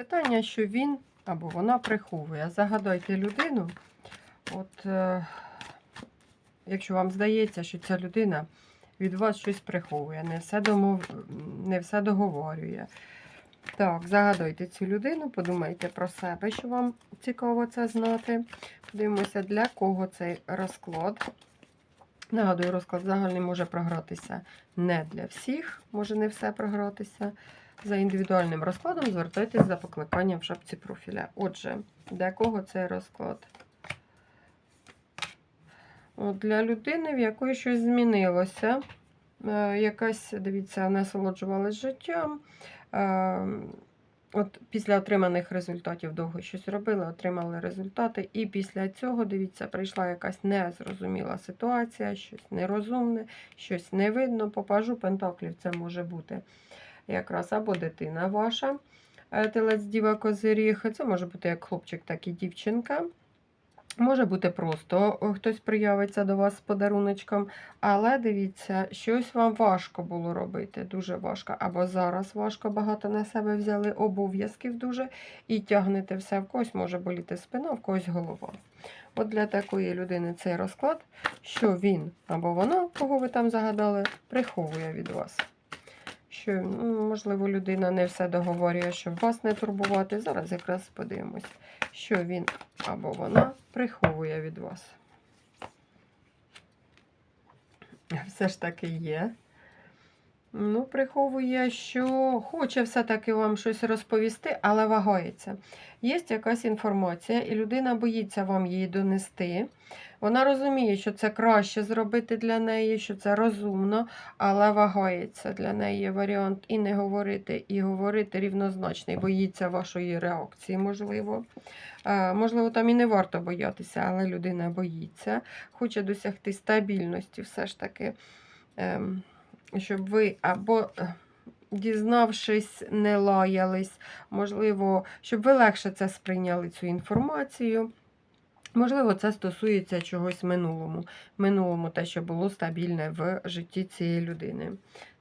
питання, що він або вона приховує. Загадайте людину. От, е, якщо вам здається, що ця людина від вас щось приховує, не все, домов... не все договорює. Так, загадуйте цю людину, подумайте про себе, що вам цікаво це знати. Подивимося, для кого цей розклад. Нагадую, розклад загальний може програтися не для всіх, може не все програтися. За індивідуальним розкладом звертайтесь за покликанням в шапці профіля. Отже, для кого цей розклад? От для людини, в якої щось змінилося. Е, якась, дивіться, насолоджувалась життям. Е, От після отриманих результатів довго щось робили, отримали результати. І після цього, дивіться, прийшла якась незрозуміла ситуація, щось нерозумне, щось не видно. Попажу пентаклів це може бути якраз або дитина ваша, е, телець діва козиріг. Це може бути як хлопчик, так і дівчинка. Може бути просто хтось приявиться до вас з подаруночком, але дивіться, щось вам важко було робити, дуже важко. Або зараз важко багато на себе взяли обов'язків дуже і тягнете все в когось, може боліти спина, в когось голова. От для такої людини цей розклад, що він або вона, кого ви там загадали, приховує від вас. Що, ну, можливо, людина не все договорює, щоб вас не турбувати. Зараз якраз подивимось, що він або вона приховує від вас. Все ж таки є. Ну, приховує, що хоче все-таки вам щось розповісти, але вагається. Є якась інформація, і людина боїться вам її донести. Вона розуміє, що це краще зробити для неї, що це розумно, але вагається. Для неї варіант і не говорити, і говорити рівнозначний, боїться вашої реакції, можливо. Е, Можливо, там і не варто боятися, але людина боїться, хоче досягти стабільності, все ж таки, ем, щоб ви або. е, Дізнавшись, не лаялись, можливо, щоб ви легше це сприйняли цю інформацію. Можливо, це стосується чогось минулому. Минулому те, що було стабільне в житті цієї людини.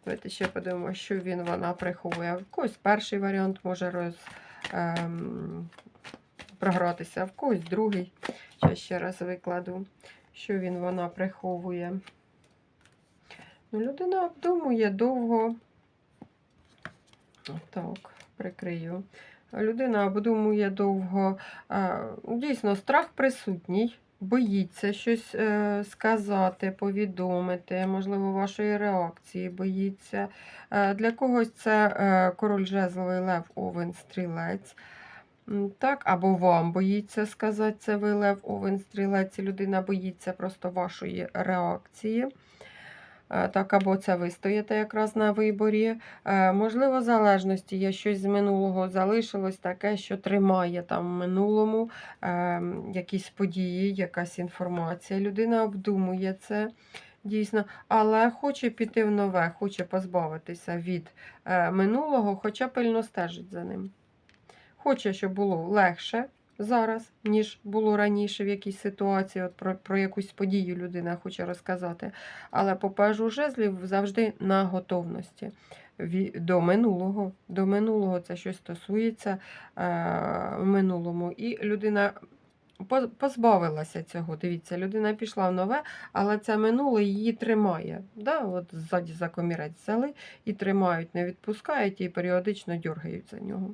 Давайте ще подивимося, що він вона приховує. В когось перший варіант може роз, ем, програтися, в когось другий. Ще ще раз викладу, що він вона приховує. Людина обдумує довго. Так, прикрию. Людина обдумує довго. Дійсно, страх присутній, боїться щось е, сказати, повідомити, можливо, вашої реакції боїться. Е, Для когось це е, король жезловий лев, овен, стрілець. Так, або вам боїться сказати це ви лев, овен, стрілець, і людина боїться просто вашої реакції. Е, Так, або це ви стоїте якраз на виборі. Е, Можливо, залежності є щось з минулого залишилось таке, що тримає там в минулому е, якісь події, якась інформація. Людина обдумує це дійсно, але хоче піти в нове, хоче позбавитися від минулого, хоча пильно стежить за ним. Хоче, щоб було легше зараз, ніж було раніше в якійсь ситуації. От про, про якусь подію людина хоче розказати. Але попежу жезлів завжди на готовності. До минулого. До минулого це щось стосується е, в минулому. І людина позбавилася цього. Дивіться, людина пішла в нове, але це минуле її тримає. Да? От ззаді за комірець взяли і тримають, не відпускають і періодично дергають за нього.